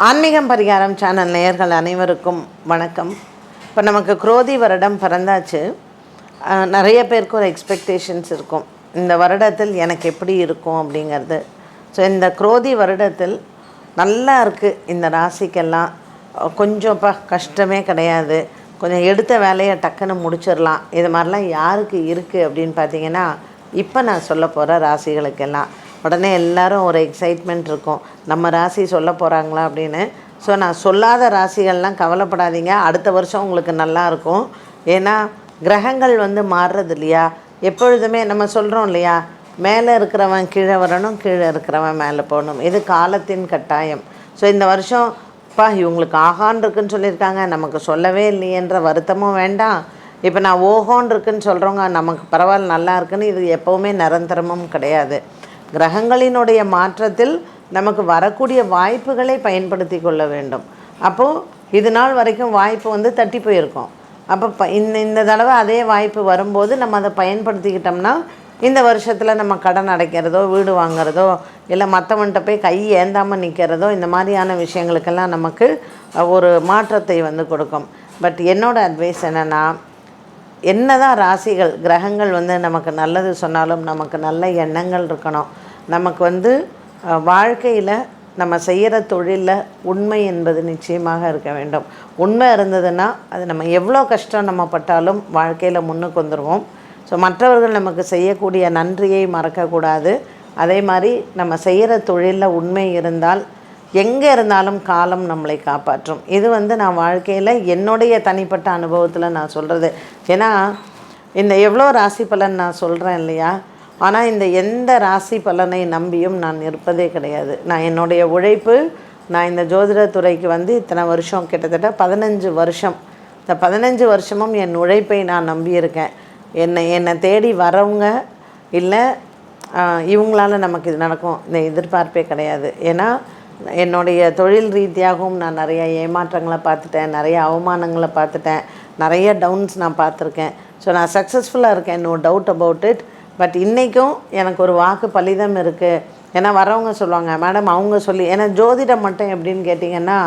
ஆன்மீகம் பரிகாரம் சேனல் நேயர்கள் அனைவருக்கும் வணக்கம். இப்போ நமக்கு குரோதி வருடம் பிறந்தாச்சு. நிறைய பேருக்கு ஒரு எக்ஸ்பெக்டேஷன்ஸ் இருக்கும். இந்த வருடத்தில் எனக்கு எப்படி இருக்கும் அப்படிங்கிறது. ஸோ இந்த குரோதி வருடத்தில் நல்லா இருக்குது இந்த ராசிக்கெல்லாம் அஹ், கொஞ்சம்ப்பா கஷ்டமே கிடையாது. கொஞ்சம் எடுத்த வேலையை டக்குன்னு முடிச்சிடலாம். இது மாதிரிலாம் யாருக்கு இருக்குது அப்படின்னு பார்த்தீங்கன்னா இப்போ நான் சொல்ல போகிற ராசிகளுக்கெல்லாம். உடனே எல்லாரும் ஒரு எக்ஸைட்மெண்ட் இருக்கும். நம்ம ராசி சொல்ல போகிறாங்களா அப்படின்னு. ஸோ நான் சொல்லாத ராசிகள்லாம் கவலைப்படாதீங்க. அடுத்த வருஷம் உங்களுக்கு நல்லாயிருக்கும் ஏன்னா கிரகங்கள் வந்து மாறுறது இல்லையா எப்பொழுதுமே நம்ம சொல்கிறோம் இல்லையா? மேலே இருக்கிறவன் கீழே வரணும் கீழே இருக்கிறவன் மேலே போகணும். இது காலத்தின் கட்டாயம். ஸோ இந்த வருஷம் அப்பா இவங்களுக்கு ஆகான் இருக்குன்னு சொல்லியிருக்காங்க. நமக்கு சொல்லவே இல்லையேன்ற வருத்தமும் வேண்டாம். இப்போ நான் ஓஹோன் இருக்குன்னு சொல்கிறவங்க நமக்கு பரவாயில்ல நல்லா இருக்குன்னு இது எப்போவுமே நிரந்தரமும் கிடையாது. கிரகங்களினுடைய மாற்றத்தில் நமக்கு வரக்கூடிய வாய்ப்புகளை பயன்படுத்தி கொள்ள வேண்டும். அப்போது இது நாள் வரைக்கும் வாய்ப்பு வந்து தட்டி போயிருக்கோம். அப்போ ப இந்த இந்த தடவை அதே வாய்ப்பு வரும்போது நம்ம அதை பயன்படுத்திக்கிட்டோம்னா இந்த வருஷத்தில் நம்ம கடன் அடைக்கிறதோ வீடு வாங்குறதோ இல்லை மற்றவன்கிட்ட போய் கை ஏந்தாமல் நிற்கிறதோ இந்த மாதிரியான விஷயங்களுக்கெல்லாம் நமக்கு ஒரு மாற்றத்தை வந்து கொடுக்கும். பட் என்னோடய அட்வைஸ் என்னென்னா என்னதான் ராசிகள் கிரகங்கள் வந்து நமக்கு நல்லது சொன்னாலும் நமக்கு நல்ல எண்ணங்கள் இருக்கணும். நமக்கு வந்து வாழ்க்கையில் நம்ம செய்கிற தொழிலில் உண்மை என்பது நிச்சயமாக இருக்க வேண்டும். உண்மை இருந்ததுன்னா அது நம்ம எவ்வளோ கஷ்டம் நம்ம பட்டாலும் வாழ்க்கையில் முன்னுக்கு வந்துடுவோம் ஸோ மற்றவர்கள் நமக்கு செய்யக்கூடிய நன்றியை மறக்கக்கூடாது. அதே மாதிரி நம்ம செய்கிற தொழிலில் உண்மை இருந்தால் எங்கே இருந்தாலும் காலம் நம்மளை காப்பாற்றும். இது வந்து நான் வாழ்க்கையில் என்னுடைய தனிப்பட்ட அனுபவத்தில் நான் சொல்கிறது ஏன்னா இந்த எவ்வளோ ராசி பலன் நான் சொல்கிறேன் இல்லையா? ஆனால் இந்த எந்த ராசி பலனை நம்பியும் நான் இருப்பதே கிடையாது. நான் என்னுடைய உழைப்பு நான் இந்த ஜோதிடத்துறைக்கு வந்து இத்தனை வருஷம் கிட்டத்தட்ட பதினஞ்சு வருஷம். இந்த பதினஞ்சு வருஷமும் என் உழைப்பை நான் நம்பியிருக்கேன். என்னை என்னை தேடி வரவங்க இல்லை இவங்களால நமக்கு இது நடக்கும். இந்த எதிர்பார்ப்பே கிடையாது. ஏன்னா என்னுடைய தொழில் ரீதியாகவும் நான் நிறைய ஏமாற்றங்களை பார்த்துட்டேன் நிறைய அவமானங்களை பார்த்துட்டேன் நிறைய டவுன்ஸ் நான் பார்த்துருக்கேன். ஸோ நான் சக்ஸஸ்ஃபுல்லாக இருக்கேன் no doubt about it but இன்றைக்கும் எனக்கு ஒரு வாக்கு பலிதம் இருக்குது ஏன்னா வரவங்க சொல்லுவாங்க மேடம் அவங்க சொல்லி ஏன்னா ஜோதிடம் மட்டும் எப்படின்னு கேட்டிங்கன்னா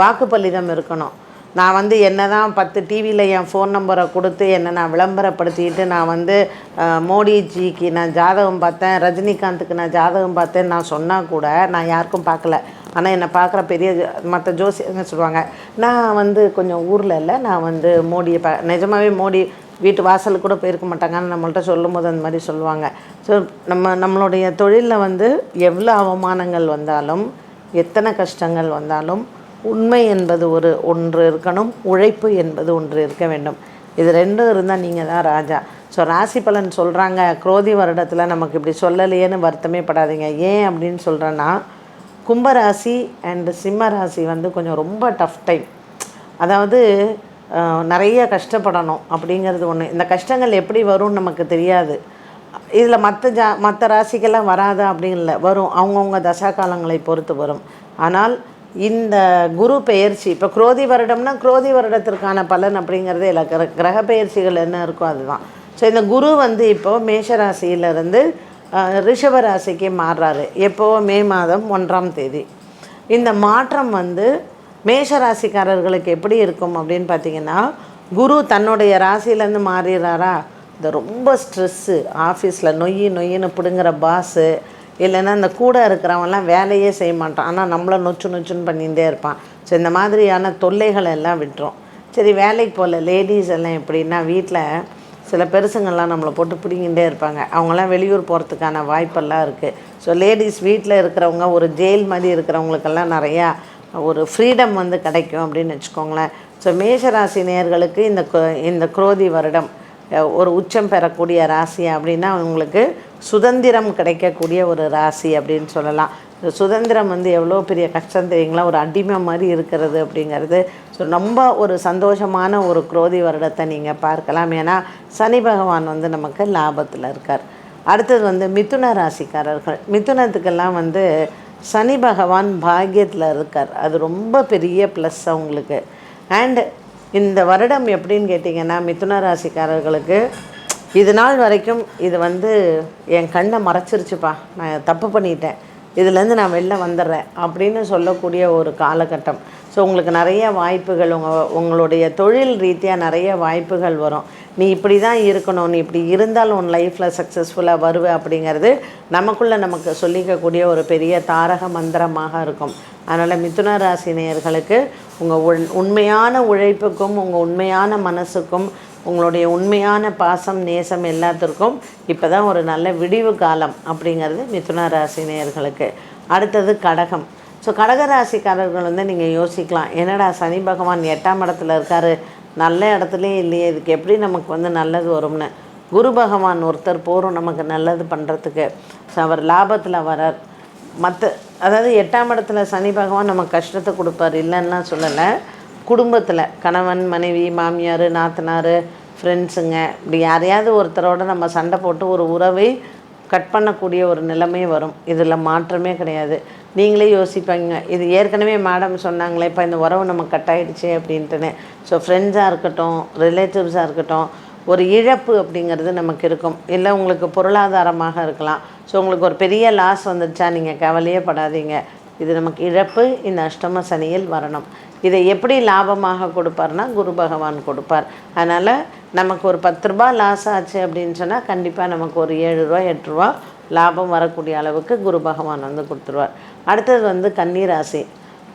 வாக்கு பலிதம் இருக்கணும். நான் வந்து என்ன தான் பத்து டிவியில் என் ஃபோன் நம்பரை கொடுத்து என்னை நான் விளம்பரப்படுத்திக்கிட்டு நான் வந்து மோடிஜிக்கு நான் ஜாதகம் பார்த்தேன் ரஜினிகாந்துக்கு நான் ஜாதகம் பார்த்தேன் நான் சொன்னால் கூட நான் யாருக்கும் பார்க்கல. ஆனால் என்னை பார்க்குற பெரிய மற்ற ஜோசியங்க சொல்லுவாங்க நான் வந்து கொஞ்சம் ஊரில் இல்லை நான் வந்து மோடியை பா நிஜமாகவே மோடி வீட்டு வாசலுக்கு கூட போயிருக்க மாட்டாங்கன்னு நம்மள்கிட்ட சொல்லும்போது அந்த மாதிரி சொல்லுவாங்க. ஸோ நம்ம நம்மளுடைய தொழிலில் வந்து எவ்வளோ அவமானங்கள் வந்தாலும் எத்தனை கஷ்டங்கள் வந்தாலும் உண்மை என்பது ஒரு ஒன்று இருக்கணும் உழைப்பு என்பது ஒன்று இருக்க வேண்டும். இது ரெண்டும் இருந்தால் நீங்கள் தான் ராஜா. ஸோ ராசி பலன் சொல்கிறாங்க குரோதி வருடத்தில் நமக்கு இப்படி சொல்லலையேன்னு வருத்தமே படாதீங்க. ஏன் அப்படின்னு சொல்கிறேன்னா கும்பராசி அண்டு சிம்ம ராசி வந்து கொஞ்சம் ரொம்ப டஃப் டைம் அதாவது நிறைய கஷ்டப்படணும் அப்படிங்கிறது ஒன்று இந்த கஷ்டங்கள் எப்படி வரும்னு நமக்கு தெரியாது. இதில் மற்ற ஜா மற்ற ராசிக்கெல்லாம் வராதா அப்படின்னு இல்லை. வரும். அவங்கவுங்க தசா காலங்களை பொறுத்து வரும். ஆனால் இந்த குரு பெயர்ச்சி இப்போ குரோதி வருடம்னா குரோதி வருடத்திற்கான பலன் அப்படிங்கிறதே இல்லை. கிர கிரக பெயர்ச்சிகள் என்ன இருக்கோ அதுதான். ஸோ இந்த குரு வந்து இப்போது மேஷராசியிலிருந்து ரிஷபராசிக்கு ராசிக்கு மாறுறாரு. எப்போவோ மே மாதம் ஒன்றாம் தேதி. இந்த மாற்றம் வந்து மேஷ ராசிக்காரர்களுக்கு எப்படி இருக்கும் அப்படின்னு பார்த்தீங்கன்னா குரு தன்னுடைய ராசியிலேருந்து மாறிடுறாரா? இந்த ரொம்ப ஸ்ட்ரெஸ்ஸு ஆஃபீஸில் நொய் நொய்யின்னு பிடுங்குற பாஸு இல்லைன்னா இந்த கூட இருக்கிறவன்லாம் வேலையே செய்ய மாட்டான். ஆனால் நம்மளை நொச்சு நொச்சுன்னு பண்ணிகிட்டே இருப்பான். ஸோ இந்த மாதிரியான தொல்லைகளை எல்லாம் விட்டுரும். சரி வேலைக்கு போகல. லேடிஸ் எல்லாம் எப்படின்னா வீட்டில் சில பெருசுங்கள்லாம் நம்மளை போட்டு பிடிங்கிட்டே இருப்பாங்க. அவங்களாம் வெளியூர் போகிறதுக்கான வாய்ப்பெல்லாம் இருக்குது ஸோ லேடிஸ் வீட்டில் இருக்கிறவங்க ஒரு ஜெயில் மாதிரி இருக்கிறவங்களுக்கெல்லாம் நிறையா ஒரு ஃப்ரீடம் வந்து கிடைக்கும் அப்படின்னு வச்சுக்கோங்களேன். ஸோ மேஷராசி நேர்களுக்கு இந்த இந்த குரோதி வருடம் ஒரு உச்சம் பெறக்கூடிய ராசி அப்படின்னா அவங்களுக்கு சுதந்திரம் கிடைக்கக்கூடிய ஒரு ராசி அப்படின்னு சொல்லலாம். இந்த சுதந்திரம் வந்து எவ்வளோ பெரிய கஷ்டம் தெரியுங்களா? ஒரு அடிமை மாதிரி இருக்கிறது அப்படிங்கிறது. ஸோ ரொம்ப ஒரு சந்தோஷமான ஒரு குரோதி வருடத்தை நீங்கள் பார்க்கலாம். ஏன்னா சனி பகவான் வந்து நமக்கு லாபத்தில் இருக்கார். அடுத்தது வந்து மிதுன ராசிக்காரர்கள். மிதுனத்துக்கெல்லாம் வந்து சனி பகவான் பாக்கியத்தில் இருக்கார். அது ரொம்ப பெரிய ப்ளஸ் அவங்களுக்கு. அண்டு இந்த வருடம் எப்படின்னு கேட்டிங்கன்னா மிதுன ராசிக்காரர்களுக்கு இது நாள் வரைக்கும் இது வந்து என் கண்ணை மறைச்சிருச்சுப்பா. நான் தப்பு பண்ணிட்டேன். இதுலேருந்து நான் வெளில வந்துடுறேன் அப்படின்னு சொல்லக்கூடிய ஒரு காலகட்டம். ஸோ உங்களுக்கு நிறைய வாய்ப்புகள் உங்கள் உங்களுடைய தொழில் ரீதியாக நிறைய வாய்ப்புகள் வரும். நீ இப்படி தான் இருக்கணும். நீ இப்படி இருந்தால் உன் லைஃப்பில் சக்ஸஸ்ஃபுல்லாக வருவ அப்படிங்கிறது நமக்குள்ளே நமக்கு சொல்லிக்கக்கூடிய ஒரு பெரிய தாரக மந்திரமாக இருக்கும். அதனால் மிதுன ராசி நேயர்களுக்கு உங்கள் உண் உண்மையான உழைப்புக்கும் உங்கள் உண்மையான மனசுக்கும் உங்களுடைய உண்மையான பாசம் நேசம் எல்லாத்திற்கும் இப்போ தான் ஒரு நல்ல விடிவு காலம் அப்படிங்கிறது மிதுன ராசி நேயர்களுக்கு. அடுத்தது கடகம். ஸோ கடகராசிக்காரர்கள் வந்து நீங்கள் யோசிக்கலாம். என்னடா சனி பகவான் எட்டாம் இடத்துல இருக்கார். நல்ல இடத்துலையே இல்லையே. இதுக்கு எப்படி நமக்கு வந்து நல்லது வரும்னு? குரு பகவான் ஒருத்தர் போகிறோம் நமக்கு நல்லது பண்ணுறதுக்கு ஸோ அவர் லாபத்தில் வரார். மற்ற அதாவது எட்டாம் இடத்துல சனி பகவான் நமக்கு கஷ்டத்தை கொடுப்பார். இல்லைன்னா சொல்லலை. குடும்பத்தில் கணவன் மனைவி மாமியார் நாத்தனார் ஃப்ரெண்ட்ஸுங்க இப்படி யாரையாவது ஒருத்தரோட நம்ம சண்டை போட்டு ஒரு உறவை கட் பண்ணக்கூடிய ஒரு நிலைமை வரும். இதில் மாற்றமே கிடையாது. நீங்களே யோசிப்பீங்க இது ஏற்கனவே மேடம் சொன்னாங்களே இப்போ இந்த உறவு நம்ம கட் ஆகிடுச்சு அப்படின்ட்டுன்னு. ஸோ ஃப்ரெண்ட்ஸாக இருக்கட்டும் ரிலேட்டிவ்ஸாக இருக்கட்டும் ஒரு இழப்பு அப்படிங்கிறது நமக்கு இருக்கும். இல்லை உங்களுக்கு பொருளாதாரமாக இருக்கலாம். ஸோ உங்களுக்கு ஒரு பெரிய லாஸ் வந்துடுச்சா நீங்கள் கவலையே படாதீங்க. இது நமக்கு இழப்பு இந்த அஷ்டம சனியில் வரணும். இதை எப்படி லாபமாக கொடுப்பார்னா குரு பகவான் கொடுப்பார். அதனால் நமக்கு ஒரு பத்து ரூபா லாஸ் ஆச்சு அப்படின்னு சொன்னால் கண்டிப்பாக நமக்கு ஒரு ஏழு ரூபா எட்டு ரூபா லாபம் வரக்கூடிய அளவுக்கு குரு பகவான் வந்து கொடுத்துருவார். அடுத்தது வந்து கன்னி ராசி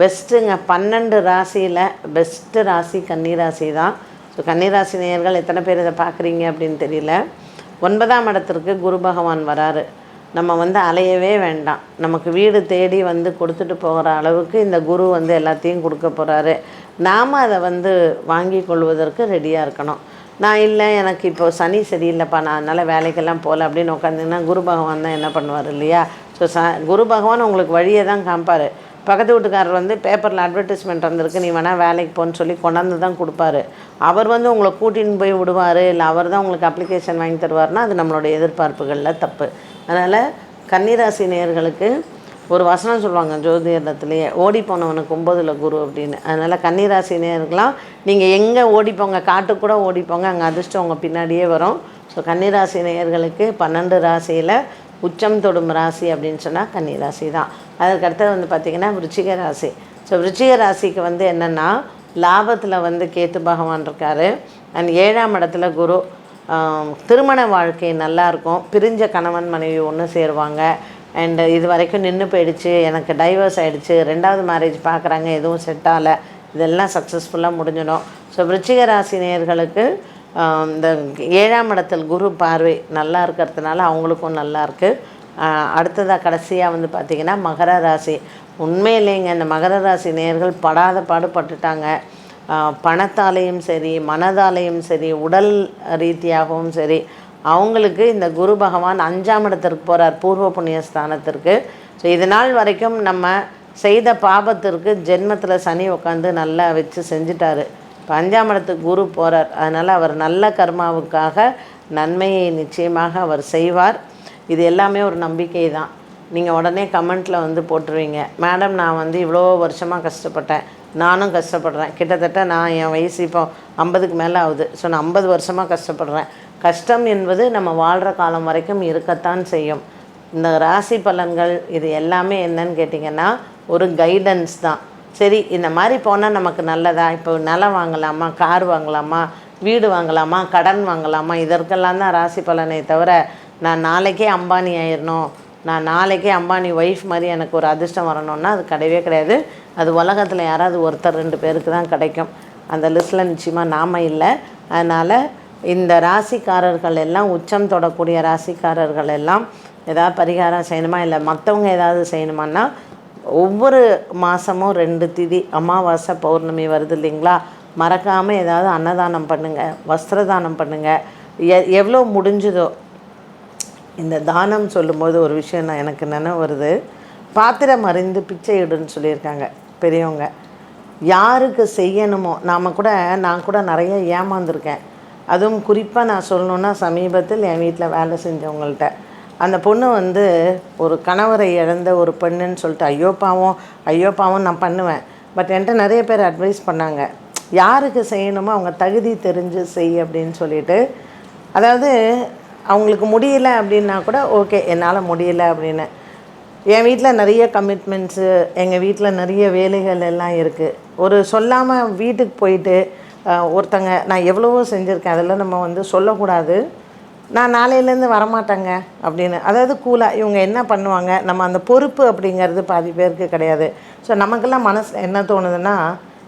பெஸ்ட்டுங்க பன்னெண்டு ராசியில் பெஸ்ட்டு ராசி கன்னி ராசி தான். ஸோ கன்னிராசி நேயர்கள் எத்தனை பேர் இதை பார்க்குறீங்க அப்படின்னு தெரியல. ஒன்பதாம் இடத்திற்கு குரு பகவான் வராரு. நம்ம வந்து அலையவே வேண்டாம். நமக்கு வீடு தேடி வந்து கொடுத்துட்டு போகிற அளவுக்கு இந்த குரு வந்து எல்லாத்தையும் கொடுக்க போகிறாரு நாம் அதை வந்து வாங்கி கொள்வதற்கு ரெடியாக இருக்கணும். நான் இல்லை எனக்கு இப்போ சனி சரியில்லைப்பா நான் அதனால் வேலைக்கெல்லாம் போகல அப்படின்னு உட்காந்திங்கன்னா குரு பகவான் தான் என்ன பண்ணுவார் இல்லையா? ஸோ ச குரு பகவான் உங்களுக்கு வழியை தான் காமிப்பார். பக்கத்து வீட்டுக்காரர் வந்து பேப்பரில் அட்வர்டைஸ்மெண்ட் வந்திருக்கு நீ வேணால் வேலைக்கு போன்னு சொல்லி கொண்டாந்து தான் கொடுப்பாரு. அவர் வந்து உங்களை கூட்டின்னு போய் விடுவார் இல்லை அவர் தான் உங்களுக்கு அப்ளிகேஷன் வாங்கி தருவார்னா அது நம்மளுடைய எதிர்பார்ப்புகளில் தப்பு. அதனால் கன்னிராசி நேர்களுக்கு ஒரு வசனம் சொல்லுவாங்க ஜோதிடத்துலேயே ஓடி போனவனுக்கு ஒம்பதில் குரு அப்படின்னு. அதனால் கன்னிராசி நேர்களாம் நீங்கள் எங்கே ஓடிப்போங்க காட்டுக்கூட ஓடிப்போங்க அங்கே அதிர்ஷ்டம் உங்கள் பின்னாடியே வரும். ஸோ கன்னிராசி நேயர்களுக்கு பன்னெண்டு ராசியில் உச்சம் தொடும் ராசி அப்படின்னு சொன்னால் கன்னி ராசி தான். அதுக்கு அடுத்தது வந்து பார்த்திங்கன்னா விருச்சிக ராசி. ஸோ விருச்சிக ராசிக்கு வந்து என்னென்னா லாபத்தில் வந்து கேத்து பகவான் இருக்கார். அண்ட் ஏழாம் இடத்துல குரு. திருமண வாழ்க்கை நல்லாயிருக்கும். பிரிஞ்ச கணவன் மனைவி ஒன்று சேருவாங்க. அண்டு இது வரைக்கும் நின்று போயிடுச்சு. எனக்கு டைவர்ஸ் ஆகிடுச்சு ரெண்டாவது மேரேஜ் பார்க்குறாங்க எதுவும் செட் ஆகலை. இதெல்லாம் சக்ஸஸ்ஃபுல்லாக முடிஞ்சிடும். ஸோ விருச்சிக ராசி நேயர்களுக்கு இந்த ஏழாம் இடத்தில் குரு பார்வை நல்லா இருக்கிறதுனால அவங்களுக்கும் நல்லா இருக்குது அடுத்ததாக கடைசியாக வந்து பார்த்திங்கன்னா மகர ராசி. உண்மையிலேங்க இந்த மகர ராசி நேயர்கள் படாத பாடுபட்டுட்டாங்க. பணத்தாலேயும் சரி மனதாலேயும் சரி உடல் ரீதியாகவும் சரி அவங்களுக்கு இந்த குரு பகவான் அஞ்சாம் இடத்திற்கு போகிறார் பூர்வ புண்ணிய ஸ்தானத்திற்கு. ஸோ இது நாள் வரைக்கும் நம்ம செய்த பாபத்திற்கு ஜென்மத்தில் சனி உட்காந்து நல்லா வச்சு செஞ்சுட்டார். இப்போ அஞ்சாம் இடத்துக்கு குரு போகிறார் அதனால் அவர் நல்ல கர்மாவுக்காக நன்மையை நிச்சயமாக அவர் செய்வார். இது எல்லாமே ஒரு நம்பிக்கை தான் நீங்கள் உடனே கமெண்ட்டில் வந்து போட்டுருவீங்க. மேடம் நான் வந்து இவ்வளோ வருஷமாக கஷ்டப்பட்டேன். நானும் கஷ்டப்படுறேன். கிட்டத்தட்ட நான் என் வயசு இப்போ ஐம்பதுக்கு மேலே ஆகுது. ஸோ நான் ஐம்பது வருஷமாக கஷ்டப்படுறேன். கஷ்டம் என்பது நம்ம வாழ்கிற காலம் வரைக்கும் இருக்கத்தான் செய்யும். இந்த ராசி பலன்கள் இது எல்லாமே என்னன்னு கேட்டிங்கன்னா ஒரு கைடன்ஸ் தான். சரி இந்த மாதிரி போனால் நமக்கு நல்லதா? இப்போ நிலம் வாங்கலாமா? கார் வாங்கலாமா? வீடு வாங்கலாமா? கடன் வாங்கலாமா? இதற்கெல்லாம் தான் ராசி பலனை தவிர நான் நாளைக்கே அம்பானி ஆயிடணும் நான் நாளைக்கே அம்பானி ஒய்ஃப் மாதிரி எனக்கு ஒரு அதிர்ஷ்டம் வரணும்னா அது கிடையவே கிடையாது. அது உலகத்தில் யாராவது ஒருத்தர் ரெண்டு பேருக்கு தான் கிடைக்கும். அந்த லிஸ்ட்டில் நிச்சயமாக நாம இல்லை. அதனால் இந்த ராசிக்காரர்கள் எல்லாம் உச்சம் தொடக்கூடிய ராசிக்காரர்கள் எல்லாம் ஏதாவது பரிகாரம் செய்யணுமா? இல்லை மற்றவங்க ஏதாவது செய்யணுமான்னா ஒவ்வொரு மாதமும் ரெண்டு திதி அமாவாசை பௌர்ணமி வருது இல்லைங்களா? மறக்காமல் ஏதாவது அன்னதானம் பண்ணுங்கள் வஸ்திரதானம் பண்ணுங்கள் எ எவ்வளோ முடிஞ்சுதோ இந்த தானம் சொல்லும்போது ஒரு விஷயம் நான் எனக்கு நினைவு வருது. பாத்திரம் அறிந்து பிச்சை இடுன்னு சொல்லியிருக்காங்க பெரியவங்க. யாருக்கு செய்யணுமோ நாம் கூட நான் கூட நிறைய ஏமாந்துருக்கேன். அதுவும் குறிப்பாக நான் சொல்லணுன்னா சமீபத்தில் என் வீட்டில் வேலை செஞ்சவங்கள்ட்ட. அந்த பொண்ணு வந்து ஒரு கணவரை இழந்த ஒரு பெண்ணுன்னு சொல்லிட்டு ஐயோ பாவம் ஐயோ பாவம் நான் பண்ணுவேன். பட் என்கிட்ட நிறைய பேர் அட்வைஸ் பண்ணாங்க. யாருக்கு செய்யணுமோ அவங்க தகுதி தெரிஞ்சு செய் அப்படின்னு சொல்லிட்டு. அதாவது அவங்களுக்கு முடியல அப்படின்னா கூட ஓகே என்னால் முடியல அப்படின்னு. என் வீட்டில் நிறைய கமிட்மெண்ட்ஸு எங்கள் வீட்டில் நிறைய வேலைகள் எல்லாம் இருக்குது ஒரு சொல்லாமல் வீட்டுக்கு போயிட்டு ஒருத்தங்க நான் எவ்வளவோ செஞ்சுருக்கேன் அதெல்லாம் நம்ம வந்து சொல்லக்கூடாது. நான் நாளையிலேருந்து வரமாட்டேங்க அப்படின்னு. அதாவது கூலாக இவங்க என்ன பண்ணுவாங்க நம்ம அந்த பொறுப்பு அப்படிங்கிறது பாதி பேருக்கு கிடையாது. ஸோ நமக்கெல்லாம் மனசு என்ன தோணுதுன்னா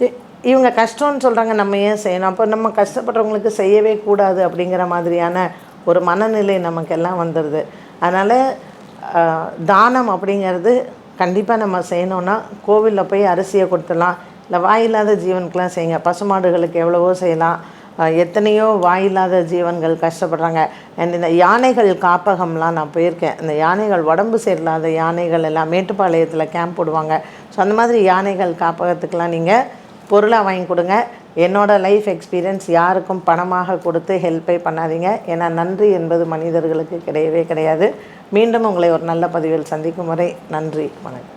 இ- இவங்க கஷ்டம்னு சொல்கிறாங்க நம்ம ஏன் செய்யணும்? அப்போ நம்ம கஷ்டப்படுறவங்களுக்கு செய்யவே கூடாது அப்படிங்கிற மாதிரியான ஒரு மனநிலை நமக்கெல்லாம் வந்துடுது அதனால் தானம் அப்படிங்கிறது கண்டிப்பாக நம்ம செய்யணும்னா கோவிலில் போய் அரிசியை கொடுத்துடலாம். இல்லை வாயில்லாத ஜீவனுக்கெலாம் செய்யுங்க. பசுமாடுகளுக்கு எவ்வளவோ செய்யலாம். எத்தனையோ வாயில்லாத ஜீவன்கள் கஷ்டப்படுறாங்க. அண்ட் இந்த யானைகள் காப்பகம்லாம் நான் போயிருக்கேன். இந்த யானைகள் உடம்பு சரியில்லாத யானைகள் எல்லாம் மேட்டுப்பாளையத்தில் கேம்ப் போடுவாங்க. ஸோ அந்த மாதிரி யானைகள் காப்பகத்துக்கெலாம் நீங்கள் பொருளாக வாங்கி கொடுங்க. என்னோடய லைஃப் எக்ஸ்பீரியன்ஸ் யாருக்கும் பணமாக கொடுத்து ஹெல்ப்பே பண்ணாதீங்க. ஏன்னா நன்றி என்பது மனிதர்களுக்கு கிடையவே கிடையாது. மீண்டும் உங்களை ஒரு நல்ல பதிவில் சந்திக்கும் வரை நன்றி வணக்கம்.